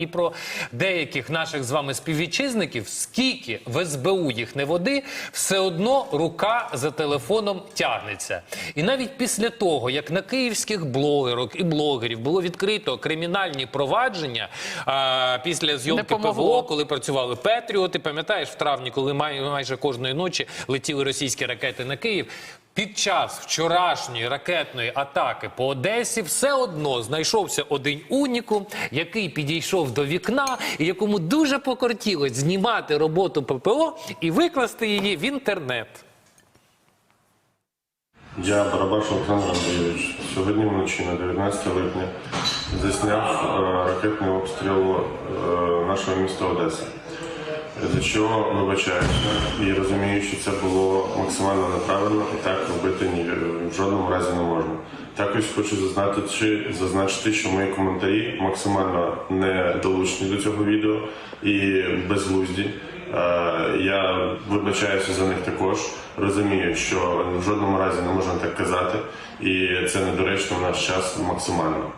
І про деяких наших з вами співвітчизників, скільки в СБУ їх не води, все одно рука за телефоном тягнеться. І навіть після того, як на київських блогерок і блогерів було відкрито кримінальні провадження а, після зйомки. ПВО, коли працювали Петріоти, пам'ятаєш, в травні, коли май, майже кожної ночі летіли російські ракети на Київ. Під час вчорашньої ракетної атаки по Одесі все одно знайшовся один унікум, який підійшов до вікна і якому дуже покортілось знімати роботу ППО і викласти її в інтернет. Я Барабаш Олександр Андрійович. Сьогодні вночі на 19 липня засняв е, ракетний обстріл е, нашого міста Одеси. За що вибачаюся і розумію, що це було максимально неправильно і так робити ні в жодному разі не можна. Також хочу зазначити, зазначити, що мої коментарі максимально недолучні до цього відео і безглузді. Е, Я вибачаюся за них також. Розумію, що в жодному разі не можна так казати, і це недоречно в наш час максимально.